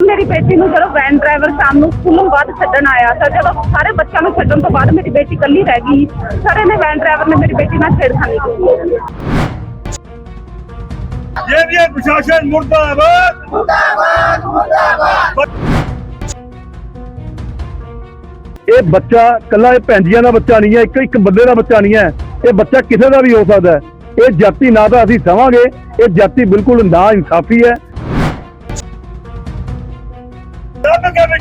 ਮੇਰੀ ਬੇਟੀ ਨੂੰ ਜਦੋਂ ਵੈਨ ਡਰਾਈਵਰ ਸ਼ਾਮ ਨੂੰ ਸਕੂਲੋਂ ਬਾਅਦ ਛੱਡਣ ਆਇਆ ਸਰ ਜਦੋਂ ਸਾਰੇ ਬੱਚਿਆਂ ਨੂੰ ਛੱਡਣ ਤੋਂ ਬਾਅਦ ਮੇਰੀ ਬੇਟੀ ਇਕੱਲੀ ਰਹਿ ਗਈ ਸਰ ਇਹਨੇ ਵੈਨ ਡਰਾਈਵਰ ਨੇ ਮੇਰੀ ਬੇਟੀ ਨਾਲ ਛੇੜਖਾਨੀ ਕੀਤੀ ये भी प्रशासन मुर्दाबाद मुर्दाबाद ਇਹ ਬੱਚਾ ਕੱਲਾ ਇਹ ਭੈਂਜੀਆਂ ਦਾ ਬੱਚਾ ਨਹੀਂ ਹੈ ਇੱਕ ਇੱਕ ਬੰਦੇ ਦਾ ਬੱਚਾ ਨਹੀਂ ਹੈ ਇਹ ਬੱਚਾ ਕਿਸੇ ਦਾ ਵੀ ਹੋ ਸਕਦਾ ਹੈ ਇਹ ਜਾਤੀ ਨਾ ਤਾਂ ਅਸੀਂ ਸਮਾਂਗੇ ਇਹ ਜਾਤੀ ਬਿਲਕੁਲ ਨਾ ਇਨਸਾਫੀ ਹੈ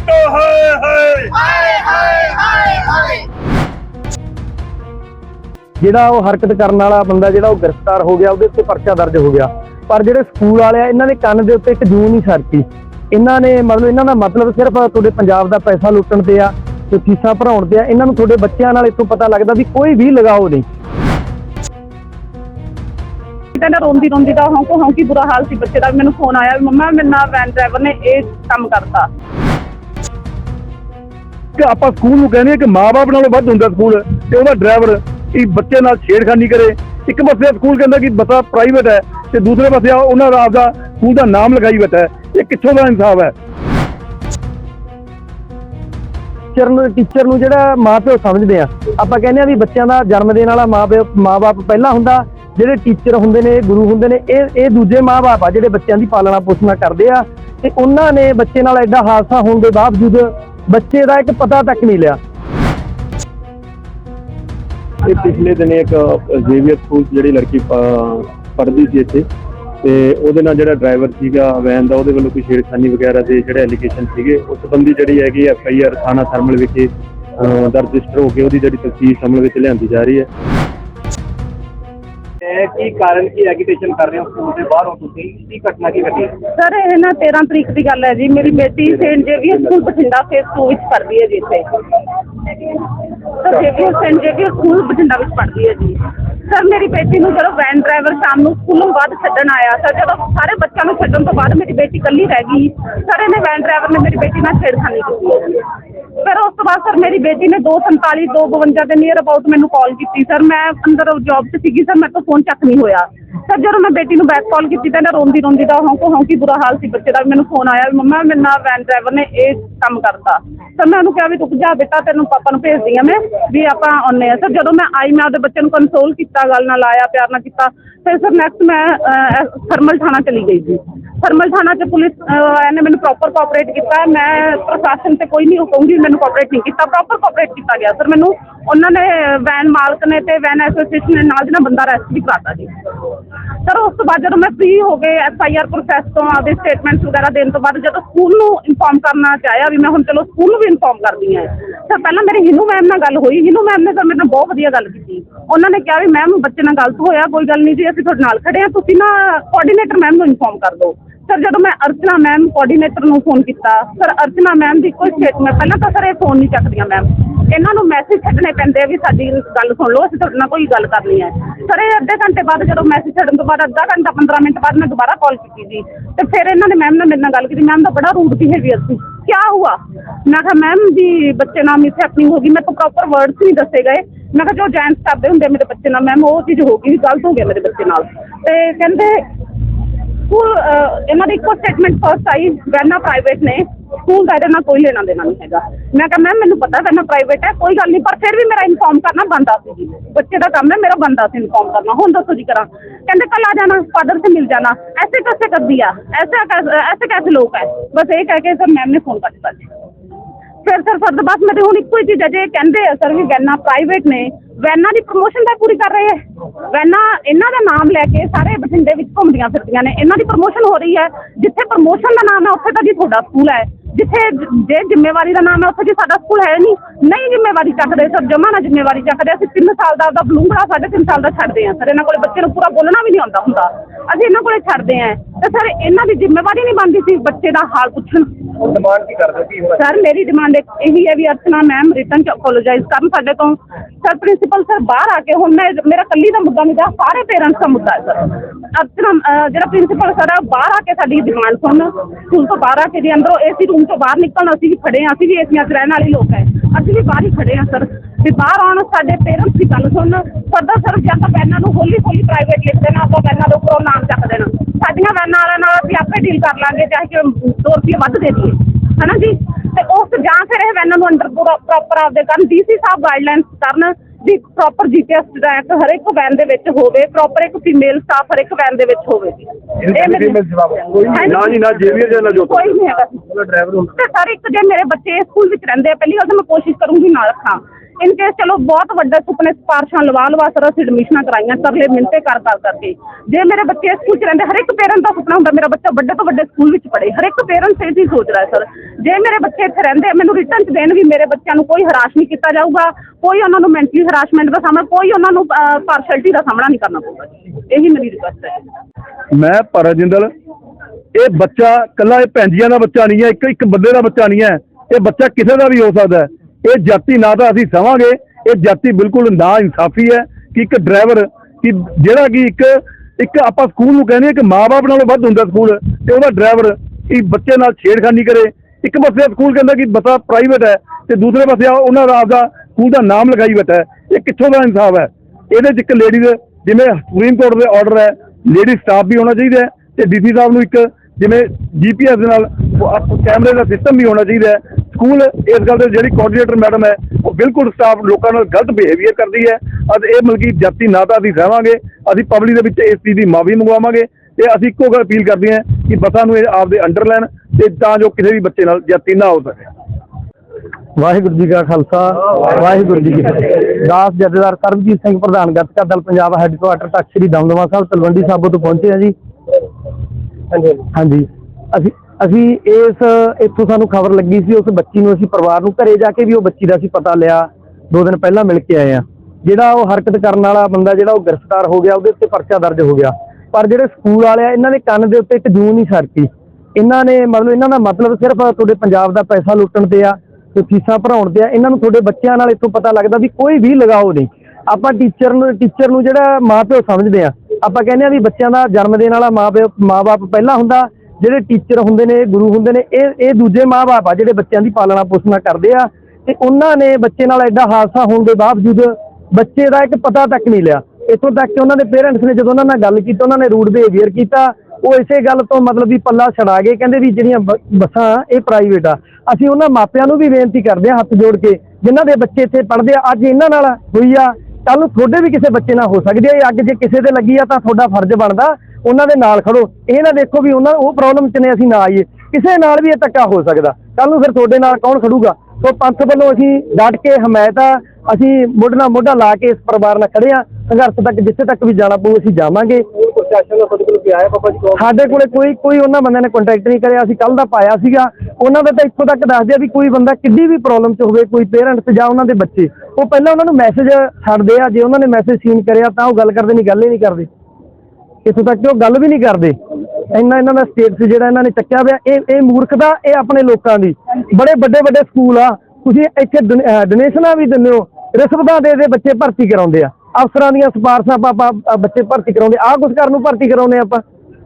ਵੋਟੋ ਹਾਏ ਹਾਏ। ਹਾਏ ਹਾਏ ਹਾਏ ਜਿਹੜਾ ਉਹ ਹਰਕਤ ਕਰਨ ਵਾਲਾ ਬੰਦਾ ਜਿਹੜਾ ਉਹ ਗ੍ਰਿਫਤਾਰ ਹੋ ਗਿਆ ਉਹਦੇ ਉੱਤੇ ਪਰਚਾ ਦਰਜ ਹੋ ਗਿਆ। ਪਰ ਜਿਹੜੇ ਸਕੂਲ ਵਾਲੇ ਆ ਇਹਨਾਂ ਦੇ ਕੰਨ ਦੇ ਉੱਤੇ ਇੱਕ ਜੂਨ ਹੀ ਸਰਕੀ। ਇਹਨਾਂ ਨੇ ਮਤਲਬ ਇਹਨਾਂ ਦਾ ਮਤਲਬ ਸਿਰਫ ਤੁਹਾਡੇ ਪੰਜਾਬ ਦਾ ਪੈਸਾ ਲੁੱਟਣ ਤੇ ਆ ਤੇ ਫੀਸਾਂ ਭਰਾਉਣ ਤੇ ਆ। ਇਹਨਾਂ ਨੂੰ ਤੁਹਾਡੇ ਬੱਚਿਆਂ ਨਾਲ ਇਤੋਂ ਪਤਾ ਲੱਗਦਾ ਵੀ ਕੋਈ ਵੀ ਲਗਾਓ ਨਹੀਂ। ਕਿਤੇ ਰੋਂਦੀ ਰੋਂਦੀ ਦਾ ਹੌਂਕੋ ਹੌਂਕੀ ਬੁਰਾ ਹਾਲ ਸੀ ਬੱਚੇ ਦਾ। ਮੈਨੂੰ ਫੋਨ ਆਇਆ ਵੀ ਮੰਮਾ ਮੇਰੇ ਨਾਲ ਵੈਨ ਡਰਾਈਵਰ ਨੇ ਇਹ ਕੰਮ ਕਰਤਾ। ਕਿ ਆਪਾਂ ਸਕੂਲ ਨੂੰ ਕਹਿੰਦੇ ਆ ਕਿ ਮਾਪੇ ਨਾਲੋਂ ਵੱਧ ਹੁੰਦਾ ਸਕੂਲ ਤੇ ਉਹਦਾ ਡਰਾਈਵਰ ਇਹ ਬੱਚੇ ਨਾਲ ਛੇੜਖਾਨੀ ਕਰੇ। ਇੱਕ ਪਾਸੇ ਸਕੂਲ ਕਹਿੰਦਾ ਕਿ ਬੱਚਾ ਪ੍ਰਾਈਵੇਟ ਹੈ ਤੇ ਦੂਸਰੇ ਪਾਸੇ ਆ ਉਹਨਾਂ ਦਾ ਆਪਦਾ ਸਕੂਲ ਦਾ ਨਾਮ ਲਗਾਈ ਬੈਠਾ ਹੈ। ਇਹ ਕਿੱਥੋਂ ਦਾ ਇਨਸਾਫ ਹੈ? ਟੀਚਰ ਨੂੰ ਟੀਚਰ ਨੂੰ ਜਿਹੜਾ ਮਾਪਿਓ ਸਮਝਦੇ ਆ, ਆਪਾਂ ਕਹਿੰਦੇ ਆ ਵੀ ਬੱਚਿਆਂ ਦਾ ਜਨਮ ਦੇਣ ਵਾਲਾ ਮਾਪਿਓ ਮਾਪੇ ਪਹਿਲਾਂ ਹੁੰਦਾ, ਜਿਹੜੇ ਟੀਚਰ ਹੁੰਦੇ ਨੇ, ਗੁਰੂ ਹੁੰਦੇ ਨੇ, ਇਹ ਇਹ ਦੂਜੇ ਮਾਪੇ ਆ ਜਿਹੜੇ ਬੱਚਿਆਂ ਦੀ ਪਾਲਣਾ ਪੋਸ਼ਣਾ ਕਰਦੇ ਆ ਤੇ ਉਹਨਾਂ ਨੇ ਬੱਚੇ ਨਾਲ ਐਡਾ ਹਾਦਸਾ ਹੋਣ ਦੇ ਬਾਵਜੂਦ ਬੱਚੇ ਦਾ ਇੱਕ ਪਤਾ ਤੱਕ ਨਹੀਂ ਲਿਆ। ਇਹ ਪਿਛਲੇ ਦਿਨ ਇੱਕ ਜ਼ੇਵੀਅਰ ਸਕੂਲ ਜਿਹੜੀ ਲੜਕੀ ਪੜ੍ਹਦੀ ਸੀ ਇੱਥੇ ਤੇ ਉਹਦੇ ਨਾਲ ਜਿਹੜਾ ਡਰਾਈਵਰ ਸੀਗਾ, ਵੈਨ ਦਾ, ਉਹਦੇ ਵੱਲੋਂ ਕੋਈ ਛੇੜਖਾਨੀ ਵਗੈਰਾ ਦੇ ਜਿਹੜੇ ਐਲੀਗੇਸ਼ਨ ਸੀਗੇ, ਉਸ ਸੰਬੰਧੀ ਜਿਹੜੀ ਹੈਗੀ ਐਫ ਆਈ ਆਰ ਥਾਣਾ ਥਰਮਲ ਵਿਖੇ ਦਰਜ ਰਜਿਸਟਰ ਹੋ ਕੇ ਉਹਦੀ ਜਿਹੜੀ ਤਫਤੀਸ਼ ਅਮਲ ਵਿੱਚ ਲਿਆਂਦੀ ਜਾ ਰਹੀ ਹੈ। ਕੀ ਕਾਰਨ ਕੀ ਐਗੀਟੇਸ਼ਨ ਕਰ ਰਹੇ ਹੋ ਸਕੂਲ ਦੇ ਬਾਹਰੋਂ ਤੁਸੀਂ? ਕੀ ਘਟਨਾ ਕੀ ਘਟੀ? ਹੈ ਸਰ ਇਹ ਨਾ 13 ਤਰੀਕ ਦੀ ਗੱਲ ਹੈ ਜੀ। ਮੇਰੀ ਬੇਟੀ saint Xavier school Bathinda phase 2 ਵਿੱਚ ਪੜ੍ਹਦੀ ਹੈ ਜੀ ਇੱਥੇ। Sir Xavier saint Xavier school Bathinda ਵਿੱਚ ਪੜ੍ਹਦੀ ਹੈ ਜੀ। ਸਰ ਮੇਰੀ ਬੇਟੀ ਨੂੰ ਜਦੋਂ ਵੈਨ ਡਰਾਈਵਰ ਸ਼ਾਮ ਨੂੰ ਸਕੂਲੋਂ ਬਾਅਦ ਛੱਡਣ ਆਇਆ ਸਰ ਜਦੋਂ ਸਾਰੇ ਬੱਚਿਆਂ ਨੂੰ ਛੱਡਣ ਤੋਂ ਬਾਅਦ ਮੇਰੀ ਬੇਟੀ ਇਕੱਲੀ ਰਹਿ ਗਈ ਸਰ ਇਹਨੇ ਵੈਨ ਡਰਾਈਵਰ ਨੇ ਮੇਰੀ ਬੇਟੀ ਨਾਲ ਛੇੜਖਾਨੀ ਕੀਤੀ ਹੈ ਜੀ। ਫਿਰ ਉਸ ਤੋਂ ਬਾਅਦ ਸਰ, ਮੇਰੀ ਬੇਟੀ ਨੇ 247 252 ਦੇ ਨੀਅਰ ਅਬਾਊਟ ਮੈਨੂੰ ਕਾਲ ਕੀਤੀ ਸਰ। ਮੈਂ ਅੰਦਰ ਜੌਬ 'ਚ ਸੀਗੀ ਸਰ, ਮੇਰੇ ਤੋਂ ਫੋਨ ਚੱਕ ਨਹੀਂ ਹੋਇਆ। ਸਰ, ਜਦੋਂ ਮੈਂ ਬੇਟੀ ਨੂੰ ਬੈਕ ਕਾਲ ਕੀਤੀ ਤਾਂ ਇਹਨੇ ਰੋਂਦੀ ਰੋਂਦੀ ਦਾ ਹੌਂਕੋ ਹੌਂਕੀ ਬੁਰਾ ਹਾਲ ਸੀ ਬੱਚੇ ਦਾ ਮੈਨੂੰ ਫੋਨ ਆਇਆ ਵੀ ਮੰਮਾ ਮੇਰੇ ਨਾਲ ਵੈਨ ਡਰਾਈਵਰ ਨੇ ਇਹ ਕੰਮ ਕਰਤਾ। ਸਰ ਮੈਂ ਉਹਨੂੰ ਕਿਹਾ ਵੀ ਰੁਕ ਜਾ ਬੇਟਾ ਤੈਨੂੰ ਪਾਪਾ ਨੂੰ ਭੇਜਦੀ ਆ ਮੈਂ ਵੀ ਆਪਾਂ ਆਉਨੇ ਆ ਸਰ ਜਦੋਂ ਮੈਂ ਆਈ ਮੈਂ ਆਪਦੇ ਬੱਚੇ ਨੂੰ ਕੰਸੋਲ ਕੀਤਾ ਗੱਲ ਨਾਲ ਆਇਆ ਪਿਆਰ ਨਾਲ ਕੀਤਾ ਫਿਰ ਸਰ ਨੈਕਸਟ ਮੈਂ ਥਰਮਲ ਥਾਣਾ ਚਲੀ ਗਈ ਸੀ। ਥਰਮਲ ਥਾਣਾ ਚ ਪੁਲਿਸ ਅਹ, ਇਹਨੇ ਮੈਨੂੰ ਪ੍ਰੋਪਰ ਕੋਆਪਰੇਟ ਕੀਤਾ। ਮੈਂ ਪ੍ਰਸ਼ਾਸਨ ਤੇ ਕੋਈ ਨਹੀਂ ਕਹੂੰਗੀ ਮੈਨੂੰ ਕੋਆਪਰੇਟ ਨਹੀਂ ਕੀਤਾ। ਪ੍ਰੋਪਰ ਕੋਆਪਰੇਟ ਕੀਤਾ ਗਿਆ। ਸਰ ਮੈਨੂੰ ਉਹਨਾਂ ਨੇ ਵੈਨ ਮਾਲਕ ਨੇ ਤੇ ਵੈਨ ਐਸੋਸੀਏਸ਼ਨ ਨੇ ਨਾਲ ਦੀ ਨਾਲ ਬੰਦਾ ਅਰੈਸਟ ਵੀ ਕਰਾਤਾ ਜੀ। ਸਰ ਉਸ ਤੋਂ ਬਾਅਦ ਜਦੋਂ ਮੈਂ ਫ੍ਰੀ ਹੋ ਗਏ ਐਫ ਆਈ ਆਰ ਪ੍ਰੋਸੈਸ ਤੋਂ ਆਪਦੇ ਸਟੇਟਮੈਂਟਸ ਵਗੈਰਾ ਦੇਣ ਤੋਂ ਬਾਅਦ ਜਦੋਂ ਸਕੂਲ ਨੂੰ ਇਨਫੋਰਮ ਕਰਨਾ ਚਾਹਿਆ ਵੀ ਮੈਂ ਹੁਣ ਚਲੋ ਸਕੂਲ ਨੂੰ ਵੀ ਇਨਫੋਰਮ ਕਰਦੀ ਹਾਂ। ਸਰ ਪਹਿਲਾਂ ਮੇਰੇ ਹਿੰਨੂ ਮੈਮ ਨਾਲ ਗੱਲ ਹੋਈ। ਹਿੰਨੂ ਮੈਮ ਨੇ ਸਰ ਮੇਰੇ ਨਾਲ ਬਹੁਤ ਵਧੀਆ ਗੱਲ ਕੀਤੀ। ਉਹਨਾਂ ਨੇ ਕਿਹਾ ਵੀ ਮੈਮ ਬੱਚੇ ਨਾਲ ਗਲਤ ਹੋਇਆ, ਕੋਈ ਗੱਲ ਨਹੀਂ ਜੀ, ਅਸੀਂ ਤੁਹਾਡੇ ਨਾਲ ਖੜੇ ਹਾਂ। ਤੁਸੀਂ ਨਾ ਕੋਆਰਡੀਨੇਟਰ ਮੈਮ ਨੂੰ ਇਨਫੋਰਮ ਕਰ ਦਿਓ। ਸਰ ਜਦੋਂ ਮੈਂ ਅਰਚਨਾ ਮੈਮ ਕੋਆਰਡੀਨੇਟਰ ਨੂੰ ਫੋਨ ਕੀਤਾ ਸਰ ਅਰਚਨਾ ਮੈਮ ਦੀ ਕੋਈ ਸਟੇਟਮੈਂਟ ਪਹਿਲਾਂ ਤਾਂ ਸਰ ਇਹ ਫੋਨ ਨਹੀਂ ਚੱਕਦੀਆਂ ਮੈਮ ਇਹਨਾਂ ਨੂੰ ਮੈਸੇਜ ਛੱਡਣੇ ਪੈਂਦੇ ਆ ਵੀ ਸਾਡੀ ਗੱਲ ਸੁਣ ਲਓ, ਅਸੀਂ ਤੁਹਾਡੇ ਨਾਲ ਕੋਈ ਗੱਲ ਕਰਨੀ ਹੈ। ਸਰ ਇਹ ਅੱਧੇ ਘੰਟੇ ਬਾਅਦ ਜਦੋਂ ਮੈਸੇਜ ਛੱਡਣ ਤੋਂ ਬਾਅਦ, ਅੱਧਾ ਘੰਟਾ 15 ਮਿੰਟ ਬਾਅਦ ਮੈਂ ਦੁਬਾਰਾ ਕਾਲ ਕੀਤੀ ਜੀ ਤੇ ਫਿਰ ਇਹਨਾਂ ਨੇ ਮੈਮ ਨਾਲ ਮੇਰੇ ਨਾਲ ਗੱਲ ਕੀਤੀ। ਮੈਮ ਦਾ ਬੜਾ ਰੂਡ ਬਿਹੇਵੀਅਰ ਸੀ। ਕੀ ਹੁਆ? ਮੈਂ ਕਿਹਾ ਮੈਮ ਜੀ, ਬੱਚੇ ਨਾਲ ਮਿਸ ਹੈਪਨਿੰਗ ਹੋ ਗਈ। ਮੈਂ ਤੋਂ ਪ੍ਰੋਪਰ ਵਰਡਸ ਨਹੀਂ ਦੱਸੇ ਗਏ। ਮੈਂ ਕਿਹਾ, ਜੋ ਜੈਂਟਸ ਕਰਦੇ ਹੁੰਦੇ ਮੇਰੇ ਬੱਚੇ ਨਾਲ ਮੈਮ ਉਹ ਚੀਜ਼ ਹੋ ਗਈ, ਵੀ ਗਲਤ ਹੋ ਗਿਆ ਮੇਰੇ ਬੱਚੇ ਨਾਲ। ਤੇ ਕਹਿੰਦੇ ਸਕੂਲ uh, ਇਹਨਾਂ ਦੀ ਇੱਕੋ ਸਟੇਟਮੈਂਟ ਫਸਟ ਆਈ ਵੈਨਾ ਪ੍ਰਾਈਵੇਟ ਨੇ ਸਕੂਲ ਦਾ ਇਹਦੇ ਨਾਲ ਕੋਈ ਲੈਣਾ ਦੇਣਾ ਨਹੀਂ ਹੈਗਾ। ਮੈਂ ਕਿਹਾ ਮੈਮ ਮੈਨੂੰ ਪਤਾ ਵੈਨਾ ਪ੍ਰਾਈਵੇਟ ਹੈ, ਕੋਈ ਗੱਲ ਨਹੀਂ, ਪਰ ਫਿਰ ਵੀ ਮੇਰਾ ਇਨਫੋਰਮ ਕਰਨਾ ਬੰਦਾ ਸੀ ਬੱਚੇ ਦਾ ਕੰਮ ਹੈ, ਮੇਰਾ ਬੰਦਾ ਸੀ ਇਨਫੋਰਮ ਕਰਨਾ। ਹੁਣ ਦੱਸੋ ਜੀ ਕਰਾਂ। ਕਹਿੰਦੇ ਕੱਲ ਆ ਜਾਣਾ ਫਾਦਰ ਸੇ ਮਿਲ ਜਾਣਾ। ਐਸੇ ਕੈਸੇ ਕਰਦੀ ਆ, ਐਸਾ ਐਸੇ ਕੈਸੇ ਲੋਕ ਹੈ? ਬਸ ਇਹ ਕਹਿ ਕੇ ਸਰ ਮੈਮ ਨੇ ਫੋਨ ਕੱਟ ਦਿੱਤਾ ਫਿਰ ਸਰ ਫਰਦ ਬਾਤ ਮੇਰੇ ਹੁਣ ਇੱਕੋ ਹੀ ਚੀਜ਼ ਹੈ, ਜੇ ਕਹਿੰਦੇ ਆ ਸਰ ਵੀ ਵੈਨਾ ਪ੍ਰਾਈਵੇਟ ਨੇ, ਵੈਨਾ ਦੀ ਪ੍ਰੋਮੋਸ਼ਨ ਤਾਂ ਪੂਰੀ ਕਰ ਰਹੇ ਹੈ ਵੈਨਾ ਇਹਨਾਂ ਦਾ ਨਾਮ ਲੈ ਕੇ ਸਾਰੇ ਬਠਿੰਡੇ ਵਿੱਚ ਘੁੰਮਦੀਆਂ ਫਿਰਦੀਆਂ ਨੇ। ਇਹਨਾਂ ਦੀ ਪ੍ਰੋਮੋਸ਼ਨ ਹੋ ਰਹੀ ਹੈ। ਜਿੱਥੇ ਪ੍ਰੋਮੋਸ਼ਨ ਦਾ ਨਾਮ ਹੈ, ਉੱਥੇ ਤਾਂ ਜੀ ਤੁਹਾਡਾ ਸਕੂਲ ਹੈ। ਜਿੱਥੇ ਜੇ ਜ਼ਿੰਮੇਵਾਰੀ ਦਾ ਨਾਮ ਹੈ, ਉੱਥੇ ਜੀ ਸਾਡਾ ਸਕੂਲ ਹੈ ਨਹੀਂ। ਨਹੀਂ ਜ਼ਿੰਮੇਵਾਰੀ ਚੱਕਦੇ ਸਰ, ਜਮਾ ਨਾ ਜ਼ਿੰਮੇਵਾਰੀ ਚੱਕਦੇ ਅਸੀਂ 3 ਸਾਲ ਦਾ ਆਪਦਾ ਬਲੂੰਗੜਾ ਸਾਢੇ ਤਿੰਨ ਸਾਲ ਦਾ ਛੱਡਦੇ ਆ ਸਰ, ਇਹਨਾਂ ਕੋਲੇ ਬੱਚੇ ਨੂੰ ਪੂਰਾ ਬੋਲਣਾ ਵੀ ਨਹੀਂ ਆਉਂਦਾ ਹੁੰਦਾ। ਅਸੀਂ ਇਹਨਾਂ ਕੋਲੇ ਛੱਡਦੇ ਆ ਤੇ ਸਰ ਇਹਨਾਂ ਦੀ ਜ਼ਿੰਮੇਵਾਰੀ ਨਹੀਂ ਬਣਦੀ ਸੀ ਬੱਚੇ ਦਾ ਹਾਲ ਪੁੱਛਣ। ਹੁਣ ਡਿਮਾਂਡ ਕੀ ਕਰਦੇ ਹੋ ਕੀ ਹੋਣਾ ਸਰ ਮੇਰੀ ਡਿਮਾਂਡ ਇਹੀ ਹੈ ਵੀ ਅਰਚਨਾ ਮੈਮ ਰਿਟਰਨ ਚ ਅਪੋਲੋਜਾਈਜ਼ ਕਰਨ ਸਾਡੇ ਤੋਂ। ਸਰ ਪ੍ਰਿੰਸੀਪਲ ਸਰ ਬਾਹਰ ਆ ਕੇ ਹੁਣ ਮੈਂ ਮੇਰਾ ਕੱਲੀ ਦਾ ਮੁੱਦਾ ਨਹੀਂ ਗਾ ਸਾਰੇ ਪੇਰੈਂਟਸ ਦਾ ਮੁੱਦਾ ਹੈ ਸਰ। ਅਰਚਨਾ ਜਿਹੜਾ ਪ੍ਰਿੰਸੀਪਲ ਸਰ ਬਾਹਰ ਆ ਕੇ ਸਾਡੀ ਡਿਮਾਂਡ ਸੁਣਨ ਸਕੂਲ ਤੋਂ ਬਾਹਰ ਆ ਕੇ ਜੀ ਅੰਦਰੋਂ ਏਸੀ ਰੂਮ ਤੋਂ ਬਾਹਰ ਨਿਕਲਣ ਅਸੀਂ ਵੀ ਖੜੇ ਹਾਂ ਅਸੀਂ ਵੀ ਏਸੀਆਂ 'ਚ ਰਹਿਣ ਵਾਲੇ ਲੋਕ ਹੈ। ਅਸੀਂ ਵੀ ਬਾਹਰ ਹੀ ਖੜੇ ਆ ਸਰ। ਵੀ ਬਾਹਰ ਆਉਣ ਸਾਡੇ ਪੇਰੈਂਟਸ ਦੀ ਗੱਲ ਸੁਣਨ ਸਦਾ ਸਰ ਜਾਂ ਤਾਂ ਵੈਨਾਂ ਨੂੰ ਹੌਲੀ ਹੌਲੀ ਪ੍ਰਾਈਵੇਟ ਲਿਖ ਦੇਣਾ ਆਪਾਂ ਵੈਨਾਂ ਦੇ ਉੱਪਰੋਂ ਨਾਮ ਚੱਕ ਦੇਣਾ। ਸਾਡੀਆਂ ਵੈਨਾਂ ਨਾਲ ਅਸੀਂ ਆਪੇ ਡੀਲ ਕਰ ਲਾਂਗੇ, ਚਾਹੇ ਕਿ ਦੋ ਰੁਪਏ ਵੱਧ ਦੇ ਦਈਏ। ਹਨਾ ਜੀ? ਤੇ ਉਸ ਜਾਂ ਫਿਰ ਇਹ ਵੈਨਾਂ ਨੂੰ ਅੰਡਰ ਪ੍ਰੋਪਰ ਆਪਦੇ ਕਰਨ ਡੀਸੀ ਸਾਹਿਬ ਗਾਈਡਲਾਈਨਸ ਕਰਨ ਵੀ ਪ੍ਰੋਪਰ ਜੀਪੀਐਸ ਟਰੈਕ ਹਰ ਇੱਕ ਵੈਨ ਦੇ ਵਿੱਚ ਹੋਵੇ ਪ੍ਰੋਪਰ ਇੱਕ ਫੀਮੇਲ ਸਟਾਫ ਹਰ ਇੱਕ ਵੈਨ ਦੇ ਵਿੱਚ ਹੋਵੇ। ਜੀ ਇਹ ਮੇਰੀ ਹਾਂਜੀ। ਨਾ ਜੀ, ਨਾ ਜੇਵੀਅਰ ਜਾਂ ਨਾ ਜੋਤ। ਕੋਈ ਨਹੀਂ ਹੈਗਾ। ਡਰਾਈਵਰ ਹੁੰਦਾ। ਤੇ ਸਰ ਇੱਕ ਜੇ ਮੇਰੇ ਬੱਚੇ ਸਕੂਲ ਵਿੱਚ ਰਹਿੰਦੇ ਆ ਪਹਿਲੀ ਗੱਲ ਤਾਂ ਮੈਂ ਕੋਸ਼ਿਸ਼ ਕਰੂੰਗੀ ਨਾ ਰੱਖਾਂ। ਇਨ ਕੇਸ ਚਲੋ ਬਹੁਤ ਵੱਡਾ ਸੁਪਨੇ ਸਪਾਰਸ਼ਾਂ ਲਵਾ ਲਵਾ ਸਰ ਅਸੀਂ ਐਡਮਿਸ਼ਨਾਂ ਕਰਾਈਆਂ ਤਰਲੇ ਮਿੰਤੇ ਕਰ ਕਰ ਕਰਕੇ। ਜੇ ਮੇਰੇ ਬੱਚੇ ਸਕੂਲ ਚ ਰਹਿੰਦੇ ਹਰ ਇੱਕ ਪੇਰੈਂਟ ਦਾ ਸੁਪਨਾ ਹੁੰਦਾ ਮੇਰਾ ਬੱਚਾ ਵੱਡੇ ਤੋਂ ਵੱਡੇ ਸਕੂਲ ਵਿੱਚ ਪੜ੍ਹੇ। ਹਰ ਇੱਕ ਪੇਰੈਂਟ ਇਹ ਚੀਜ਼ ਸੋਚ ਰਿਹਾ ਸਰ। ਜੇ ਮੇਰੇ ਬੱਚੇ ਇੱਥੇ ਰਹਿੰਦੇ ਮੈਨੂੰ ਰਿਟਰਨ ਚ ਦੇਣ ਵੀ ਮੇਰੇ ਬੱਚਿਆਂ ਨੂੰ ਕੋਈ ਹਰਾਸ਼ ਨਹੀਂ ਕੀਤਾ ਜਾਊਗਾ ਕੋਈ ਉਹਨਾਂ ਨੂੰ ਮੈਂਟਲੀ ਹਰਾਸਮੈਂਟ ਦਾ ਸਾਹਮਣਾ, ਕੋਈ ਉਹਨਾਂ ਨੂੰ ਪਾਰਸ਼ੈਲਿਟੀ ਦਾ ਸਾਹਮਣਾ ਨਹੀਂ ਕਰਨਾ ਪਊਗਾ ਇਹੀ ਮੇਰੀ ਰਿਕੁਐਸਟ ਹੈ ਮੈਂ ਭਰਤ ਇਹ ਬੱਚਾ ਕੱਲਾ ਇਹ ਭੈਂਜੀਆਂ ਦਾ ਬੱਚਾ ਨਹੀਂ ਹੈ, ਇੱਕ ਇੱਕ ਬੰਦੇ ਦਾ ਬੱਚਾ ਨਹੀਂ ਹੈ। ਇਹ ਬੱਚਾ ਕਿਸੇ ਦਾ ਵੀ ਹੋ ਸਕਦਾ ਹੈ। ਇਹ ਜਾਤੀ ਨਾ ਤਾਂ ਅਸੀਂ ਸਮਾਂਗੇ ਇਹ ਜਾਤੀ ਬਿਲਕੁਲ ਨਾ ਇਨਸਾਫੀ ਹੈ ਕਿ ਇੱਕ ਡਰਾਈਵਰ ਕਿ ਜਿਹੜਾ ਕਿ ਇੱਕ ਇੱਕ ਆਪਾਂ ਸਕੂਲ ਨੂੰ ਕਹਿੰਦੇ ਹਾਂ ਕਿ ਮਾਪੇ ਨਾਲੋਂ ਵੱਧ ਹੁੰਦਾ ਸਕੂਲ, ਤੇ ਉਹਦਾ ਡਰਾਈਵਰ ਇਹ ਬੱਚੇ ਨਾਲ ਛੇੜਖਾਨੀ ਕਰੇ। ਇੱਕ ਪਾਸੇ ਸਕੂਲ ਕਹਿੰਦਾ ਕਿ ਬੱਚਾ ਪ੍ਰਾਈਵੇਟ ਹੈ, ਤੇ ਦੂਸਰੇ ਪਾਸੇ ਉਹਨਾਂ ਦਾ ਆਪਦਾ ਸਕੂਲ ਦਾ ਨਾਮ ਲਗਾਈ ਬੈਠਾ ਇਹ ਕਿੱਥੋਂ ਦਾ ਇਨਸਾਫ ਹੈ? ਇਹਦੇ 'ਚ ਇੱਕ ਲੇਡੀਜ਼ ਜਿਵੇਂ ਸੁਪਰੀਮ ਕੋਰਟ ਦੇ ਆਰਡਰ ਹੈ ਲੇਡੀ ਸਟਾਫ ਵੀ ਹੋਣਾ ਚਾਹੀਦਾ ਹੈ ਤੇ ਡੀਸੀ ਸਾਹਿਬ ਨੂੰ ਇੱਕ ਜਿਵੇਂ ਜੀਪੀਐਸ ਦੇ ਨਾਲ ਕੈਮਰੇ ਦਾ ਸਿਸਟਮ ਵੀ ਹੋਣਾ ਚਾਹੀਦਾ ਹੈ। ਸਕੂਲ ਇਸ ਗੱਲ ਦੇ ਜਿਹੜੀ ਕੋਆਰਡੀਨੇਟਰ ਮੈਡਮ ਹੈ, ਉਹ ਬਿਲਕੁਲ ਸਟਾਫ ਲੋਕਾਂ ਨਾਲ ਗਲਤ ਬਿਹੇਵੀਅਰ ਕਰਦੀ ਹੈ। ਅਤੇ ਇਹ ਮਲਕੀ ਜਾਤੀ ਨਾ ਤਾਂ ਅਸੀਂ ਸਹਾਵਾਂਗੇ, ਅਸੀਂ ਪਬਲਿਕ ਦੇ ਵਿੱਚ ਇਸ ਚੀਜ਼ ਦੀ ਮਾਫੀ ਮੰਗਵਾਵਾਂਗੇ ਤੇ ਅਸੀਂ ਇੱਕੋ ਗੱਲ ਅਪੀਲ ਕਰਦੇ ਹਾਂ ਕਿ ਬੱਸਾਂ ਨੂੰ ਇਹ ਆਪਦੇ ਅੰਡਰ ਲੈਣ ਤੇ ਤਾਂ ਜੋ ਕਿਸੇ ਵੀ ਬੱਚੇ ਨਾਲ ਜਾਤੀ ਨਾ ਹੋ ਸਕੇ। ਵਾਹਿਗੁਰੂ ਜੀ ਕਾ ਖਾਲਸਾ ਵਾਹਿਗੁਰੂ ਜੀ ਕੀ ਫਤਿਹ। ਦਾਸ ਜਥੇਦਾਰ ਕਰਮਜੀਤ ਸਿੰਘ ਪ੍ਰਧਾਨ ਗੱਤਕਾ ਦਲ ਪੰਜਾਬ ਹੈੱਡਕੁਆਟਰ ਤੱਕ ਸ੍ਰੀ ਦਮਦਮਾ ਸਾਹਿਬ ਤਲਵੰਡੀ ਸਾਬੋ ਤੋਂ ਪਹੁੰਚੇ ਆ ਜੀ। ਹਾਂਜੀ। ਅਸੀਂ ਅਸੀਂ ਇਸ ਇੱਥੋਂ ਸਾਨੂੰ ਖਬਰ ਲੱਗੀ ਸੀ ਉਸ ਬੱਚੀ ਨੂੰ ਅਸੀਂ ਪਰਿਵਾਰ ਨੂੰ ਘਰੇ ਜਾ ਕੇ ਵੀ ਉਹ ਬੱਚੀ ਦਾ ਅਸੀਂ ਪਤਾ ਲਿਆ ਦੋ ਦਿਨ ਪਹਿਲਾਂ ਮਿਲ ਕੇ ਆਏ ਆ ਜਿਹੜਾ ਉਹ ਹਰਕਤ ਕਰਨ ਵਾਲਾ ਬੰਦਾ ਜਿਹੜਾ ਉਹ ਗ੍ਰਿਫਤਾਰ ਹੋ ਗਿਆ ਉਹਦੇ ਉੱਤੇ ਪਰਚਾ ਦਰਜ ਹੋ ਗਿਆ। ਪਰ ਜਿਹੜੇ ਸਕੂਲ ਵਾਲੇ ਆ ਇਹਨਾਂ ਦੇ ਕੰਨ ਦੇ ਉੱਤੇ ਇੱਕ ਜੂੰ ਨਹੀਂ ਸਰਕੀ ਇਹਨਾਂ ਨੇ ਮਤਲਬ ਇਹਨਾਂ ਦਾ ਮਤਲਬ ਸਿਰਫ ਤੁਹਾਡੇ ਪੰਜਾਬ ਦਾ ਪੈਸਾ ਲੁੱਟਣ ਤੇ ਆ ਤੇ ਫੀਸਾਂ ਭਰਾਉਣ ਤੇ ਆ ਇਹਨਾਂ ਨੂੰ ਤੁਹਾਡੇ ਬੱਚਿਆਂ ਨਾਲ ਇੱਥੋਂ ਪਤਾ ਲੱਗਦਾ ਵੀ ਕੋਈ ਵੀ ਲਗਾਓ ਨਹੀਂ। ਆਪਾਂ ਟੀਚਰ ਨੂੰ ਟੀਚਰ ਨੂੰ ਜਿਹੜਾ ਮਾਪਿਓ ਸਮਝਦੇ ਆ, ਆਪਾਂ ਕਹਿੰਦੇ ਆ ਵੀ ਬੱਚਿਆਂ ਦਾ ਜਨਮ ਦੇਣ ਵਾਲਾ ਮਾਪਿਓ ਮਾਪੇ ਪਹਿਲਾਂ ਹੁੰਦਾ, ਜਿਹੜੇ ਟੀਚਰ ਹੁੰਦੇ ਨੇ, ਗੁਰੂ ਹੁੰਦੇ ਨੇ, ਇਹ ਇਹ ਦੂਜੇ ਮਾਪੇ ਆ ਜਿਹੜੇ ਬੱਚਿਆਂ ਦੀ ਪਾਲਣਾ ਪੋਸ਼ਣਾ ਕਰਦੇ ਆ, ਤੇ ਉਹਨਾਂ ਨੇ ਬੱਚੇ ਨਾਲ ਐਡਾ ਹਾਦਸਾ ਹੋਣ ਦੇ ਬਾਵਜੂਦ ਬੱਚੇ ਦਾ ਇੱਕ ਪਤਾ ਤੱਕ ਨਹੀਂ ਲਿਆ। ਇੱਥੋਂ ਤੱਕ ਕਿ ਉਹਨਾਂ ਦੇ ਪੇਰੈਂਟਸ ਨੇ ਜਦੋਂ ਉਹਨਾਂ ਨਾਲ ਗੱਲ ਕੀਤੀ, ਉਹਨਾਂ ਨੇ ਰੂਡ ਬਿਹੇਵੀਅਰ ਕੀਤਾ ਉਹ ਇਸੇ ਗੱਲ ਤੋਂ ਮਤਲਬ ਵੀ ਪੱਲਾ ਛੜਾ ਗਏ ਕਹਿੰਦੇ ਵੀ ਜਿਹੜੀਆਂ ਬ- ਬੱਸਾਂ ਇਹ ਪ੍ਰਾਈਵੇਟ ਆ। ਅਸੀਂ ਉਹਨਾਂ ਮਾਪਿਆਂ ਨੂੰ ਵੀ ਬੇਨਤੀ ਕਰਦੇ ਹਾਂ ਹੱਥ ਜੋੜ ਕੇ, ਜਿਨ੍ਹਾਂ ਦੇ ਬੱਚੇ ਇੱਥੇ ਪੜ੍ਹਦੇ ਆ, ਅੱਜ ਇਹਨਾਂ ਨਾਲ ਹੋਈ ਆ ਕੱਲ ਨੂੰ ਤੁਹਾਡੇ ਵੀ ਕਿਸੇ ਬੱਚੇ ਨਾਲ ਹੋ ਸਕਦੀ ਹੈ ਅੱਗ ਜੇ ਕਿਸੇ ਦੇ ਲੱਗੀ ਆ ਤਾਂ ਤੁਹਾਡਾ ਫਰਜ਼ ਬਣਦਾ, ਉਹਨਾਂ ਦੇ ਨਾਲ ਖੜੋ। ਇਹ ਨਾ ਦੇਖੋ ਵੀ ਉਹਨਾਂ, ਉਹ ਪ੍ਰੋਬਲਮ 'ਚ ਨੇ, ਅਸੀਂ ਨਾ ਆਈਏ। ਕਿਸੇ ਨਾਲ ਵੀ ਇਹ ਧੱਕਾ ਹੋ ਸਕਦਾ। ਕੱਲ ਨੂੰ ਫਿਰ ਤੁਹਾਡੇ ਨਾਲ ਕੌਣ ਖੜੂਗਾ? ਸੋ ਪੰਥ ਵੱਲੋਂ ਅਸੀਂ ਡਟ ਕੇ ਹਮਾਇਤ ਆ, ਅਸੀਂ ਮੁੱਢ ਨਾਲ ਮੋਢਾ ਲਾ ਕੇ ਇਸ ਪਰਿਵਾਰ ਨਾਲ ਖੜੇ ਆ। ਸੰਘਰਸ਼ ਤੱਕ, ਜਿੱਥੇ ਤੱਕ ਵੀ ਜਾਣਾ ਪਊ, ਅਸੀਂ ਜਾਵਾਂਗੇ। ਪ੍ਰਸ਼ਾਸਨ ਦਾ ਤੁਹਾਡੇ ਕੋਲ ਕੀ ਆਇਆ ਪਾਪਾ ਜੀ ਸਾਡੇ ਕੋਲੇ ਕੋਈ ਕੋਈ ਉਹਨਾਂ ਬੰਦਿਆਂ ਨੇ ਕੰਟੈਕਟ ਨਹੀਂ ਕਰਿਆ। ਅਸੀਂ ਕੱਲ ਦਾ ਪਾਇਆ ਸੀਗਾ। ਉਹਨਾਂ ਦਾ ਤਾਂ ਇੱਥੋਂ ਤੱਕ ਦੱਸਦੇ ਆ ਵੀ ਕੋਈ ਬੰਦਾ ਕਿੱਡੀ ਵੀ ਪ੍ਰੋਬਲਮ 'ਚ ਹੋਵੇ, ਕੋਈ ਪੇਰੈਂਟਸ ਜਾਂ ਉਹਨਾਂ ਦੇ ਬੱਚੇ। ਉਹ ਪਹਿਲਾਂ ਉਹਨਾਂ ਨੂੰ ਮੈਸੇਜ ਛੱਡਦੇ ਆ। ਜੇ ਉਹਨਾਂ ਨੇ ਮੈਸੇਜ ਸੀਨ ਕਰਿਆ ਤਾਂ ਉਹ ਗੱਲ ਕਰਦੇ ਨਹੀਂ ਗੱਲ ਹੀ ਨਹੀਂ ਕਰਦੇ। ਇੱਥੋਂ ਤੱਕ ਕਿ ਉਹ ਗੱਲ ਵੀ ਨਹੀਂ ਕਰਦੇ। ਇੰਨਾ ਇਹਨਾਂ ਦਾ ਸਟੇਟਸ ਜਿਹੜਾ ਇਹਨਾਂ ਨੇ ਚੱਕਿਆ ਹੋਇਆ। ਇਹ ਇਹ ਮੂਰਖਤਾ, ਇਹ ਆਪਣੇ ਲੋਕਾਂ ਦੀ। ਬੜੇ ਵੱਡੇ ਵੱਡੇ ਸਕੂਲ ਆ। ਤੁਸੀਂ ਇੱਥੇ ਡੋਨੇਸ਼ਨਾਂ ਵੀ ਦਿੰਦੇ ਹੋ। ਰਿਸ਼ਵਤਾਂ ਦੇ ਦੇ ਬੱਚੇ ਭਰਤੀ ਕਰਾਉਂਦੇ ਆ। ਅਫਸਰਾਂ ਦੀਆਂ ਸਿਫਾਰਸ਼ਾਂ ਆਪਾਂ ਆਪਾਂ ਬੱਚੇ ਭਰਤੀ ਕਰਾਉਂਦੇ। ਆਹ ਕੁਛ ਕਰਨ ਨੂੰ ਭਰਤੀ ਕਰਾਉਂਦੇ ਆਪਾਂ।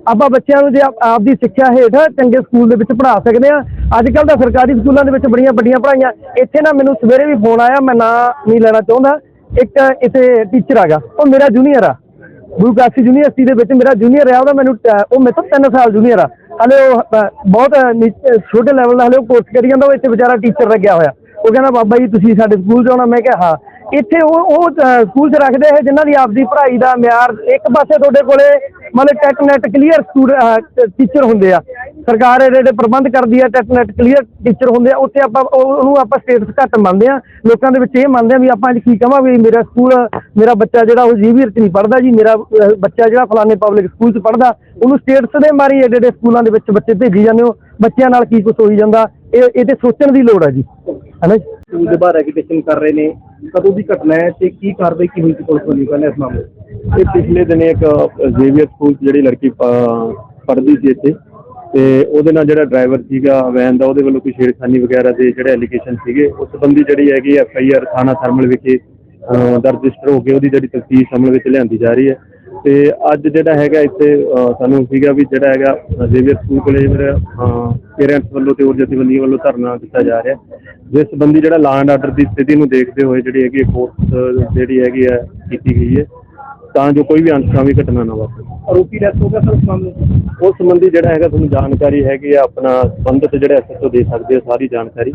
ਆਪਾਂ ਬੱਚਿਆਂ ਨੂੰ ਜੇ ਆਪ- ਦੀ ਸਿੱਖਿਆ ਹੇਠ ਚੰਗੇ ਸਕੂਲ ਦੇ ਵਿੱਚ ਪੜ੍ਹਾ ਸਕਦੇ ਆ ਅੱਜ ਕੱਲ ਤਾਂ ਸਰਕਾਰੀ ਸਕੂਲਾਂ ਦੇ ਵਿੱਚ ਬੜੀਆਂ ਵੱਡੀਆਂ ਪੜ੍ਹਾਈਆਂ। ਇੱਥੇ ਨਾ ਮੈਨੂੰ ਸਵੇਰੇ ਵੀ ਫੋਨ ਆਇਆ, ਮੈਂ ਨਾਂ ਨਹੀਂ ਲੈਣਾ ਚਾਹੁੰਦਾ। ਇੱਕ ਇੱਥੇ ਟੀਚਰ ਹੈਗਾ ਉਹ ਮੇਰਾ ਜੂਨੀਅਰ ਆ। ਗੁਰੂ ਕਾਸ਼ੀ ਯੂਨੀਵਰਸਿਟੀ ਦੇ ਵਿੱਚ ਮੇਰਾ ਜੂਨੀਅਰ ਆ। ਉਹਦਾ ਮੈਨੂੰ, ਉਹ ਮੇਰੇ ਤੋਂ 3 ਸਾਲ ਜੂਨੀਅਰ ਆ। ਹਲੇ ਉਹ ਬਹੁਤ ਨੀਚ- ਛੋਟੇ ਲੈਵਲ ਦਾ ਹਲੇ ਉਹ ਕੋਰਸ ਕਰੀ ਜਾਂਦਾ। ਉਹ ਇੱਥੇ ਵਿਚਾਰਾ ਟੀਚਰ ਲੱਗਿਆ ਹੋਇਆ। ਉਹ ਕਹਿੰਦਾ, ਬਾਬਾ ਜੀ, ਤੁਸੀਂ ਸਾਡੇ ਸਕੂਲ 'ਚ ਆਉਣਾ ਮੈਂ ਕਿਹਾ, ਹਾਂ। ਇੱਥੇ ਉਹ ਉਹ ਸਕੂਲ 'ਚ ਰੱਖਦੇ ਹੈ ਜਿਨ੍ਹਾਂ ਦੀ ਆਪਦੀ ਪੜ੍ਹਾਈ ਦਾ ਮਿਆਰ ਇੱਕ ਪਾਸੇ ਤੁਹਾਡੇ ਕੋਲੇ ਮਤਲਬ TET NET clear student teacher ਹੁੰਦੇ ਆ। ਸਰਕਾਰ ਇਹਦੇ ਜਿਹੜੇ ਪ੍ਰਬੰਧ ਕਰਦੀ ਆ ਟੈਟ ਨੈਟ ਕਲੀਅਰ ਟੀਚਰ ਹੁੰਦੇ ਆ, ਉੱਥੇ ਆਪਾਂ ਉਹ- ਉਹਨੂੰ ਆਪਾਂ ਸਟੇਟਸ ਘੱਟ ਮੰਨਦੇ ਆ। ਲੋਕਾਂ ਦੇ ਵਿੱਚ ਇਹ ਮੰਨਦੇ ਆ ਵੀ ਆਪਾਂ ਅੱਜ ਕੀ ਕਹਾਂਗੇ ਮੇਰਾ ਸਕੂਲ ਮੇਰਾ ਬੱਚਾ ਜਿਹੜਾ ਉਹ ਜੀਵੀਰ ਚ ਨਹੀਂ ਪੜਦਾ ਜੀ, ਮੇਰਾ ਬੱਚਾ ਜਿਹੜਾ ਫਲਾਣੇ ਪਬਲਿਕ ਸਕੂਲ ਚ ਪੜਦਾ ਉਹਨੂੰ ਸਟੇਟਸ ਦੇ ਮਾਰੀ ਏਡੇ ਏਡੇ ਸਕੂਲਾਂ ਦੇ ਵਿੱਚ ਬੱਚੇ ਭੇਜੀ ਜਾਂਦੇ ਹੋ, ਬੱਚਿਆਂ ਨਾਲ ਕੀ ਕੁਝ ਹੋਈ ਜਾਂਦਾ, ਇਹ ਇਹ ਤੇ ਸੋਚਣ ਦੀ ਲੋੜ ਆ ਜੀ। ਹੈਨਾ ਜੀ? ਸਕੂਲ ਦੇ ਬਾਹਰ ਐਗੀਟੇਸ਼ਨ ਕਰ ਰਹੇ ਨੇ ਕਦੋਂ ਦੀ ਘਟਨਾ ਹੈ ਤੇ ਕੀ ਕਾਰਵਾਈ ਕੀ ਹੋਈ ਸੀ ਪੁਲਿਸ ਵੱਲੋਂ ਪਹਿਲਾਂ ਇਸ ਮਾਮਲੇ 'ਚ? ਇਹ ਪਿਛਲੇ ਦਿਨ ਇੱਕ ਜ਼ੇਵੀਅਰ ਸਕੂਲ 'ਚ ਜਿਹੜੀ ਲੜਕੀ ਪ- ਪੜ੍ਹਦੀ ਸੀ ਇੱਥੇ ਤੇ ਉਹਦੇ ਨਾਲ ਜਿਹੜਾ ਡਰਾਈਵਰ ਸੀਗਾ ਵੈਨ ਦਾ ਉਹਦੇ ਵੱਲੋਂ ਕੋਈ ਛੇੜਖਾਨੀ ਵਗੈਰਾ ਦੇ ਜਿਹੜੇ ਐਲੀਗੇਸ਼ਨ ਸੀਗੇ ਉਸ ਸੰਬੰਧੀ ਜਿਹੜੀ ਹੈਗੀ ਐਫ ਆਈ ਆਰ ਥਾਣਾ ਥਰਮਲ ਵਿਖੇ ਅਹ, ਦਰਜ ਰਜਿਸਟਰ ਹੋ ਕੇ ਉਹਦੀ ਜਿਹੜੀ ਤਫਤੀਸ਼ ਅਮਲ ਵਿੱਚ ਲਿਆਂਦੀ ਜਾ ਰਹੀ ਹੈ ਤੇ ਅੱਜ ਜਿਹੜਾ ਹੈਗਾ ਇੱਥੇ ਅਹ, ਸਾਨੂੰ ਸੀਗਾ ਵੀ ਜਿਹੜਾ ਹੈਗਾ ਜੇਵੀਅਰ ਸਕੂਲ ਕੋਲੇ ਜਿਹੜਾ ਪੇਰੈਂਟਸ ਵੱਲੋਂ ਤੇ ਹੋਰ ਜਥੇਬੰਦੀਆਂ ਵੱਲੋਂ ਧਰਨਾ ਦਿੱਤਾ ਜਾ ਰਿਹਾ ਜਿਸ ਸੰਬੰਧੀ ਜਿਹੜਾ ਲਾਅ ਐਂਡ ਆਰਡਰ ਦੀ ਸਥਿਤੀ ਨੂੰ ਦੇਖਦੇ ਹੋਏ ਜਿਹੜੀ ਹੈਗੀ ਫੋਰਸ ਜਿਹੜੀ ਹੈਗੀ ਹੈ ਕੀਤੀ ਗਈ ਹੈ ਤਾਂ ਜੋ ਕੋਈ ਵੀ ਅਣਸਖਾਵੀ ਘਟਨਾ ਨਾ ਵਾਪਰੇ। ਆਰੋਪੀ ਰੈਸਟ ਹੋ ਗਿਆ ਸਰ ਉਸ ਸੰਬੰਧੀ ਜਿਹੜਾ ਹੈਗਾ ਤੁਹਾਨੂੰ ਜਾਣਕਾਰੀ ਹੈਗੀ ਆ ਆਪਣਾ ਸੰਬੰਧਿਤ ਜਿਹੜੇ ਐਸਐਸਓ ਦੇ ਸਕਦੇ ਆ ਸਾਰੀ ਜਾਣਕਾਰੀ।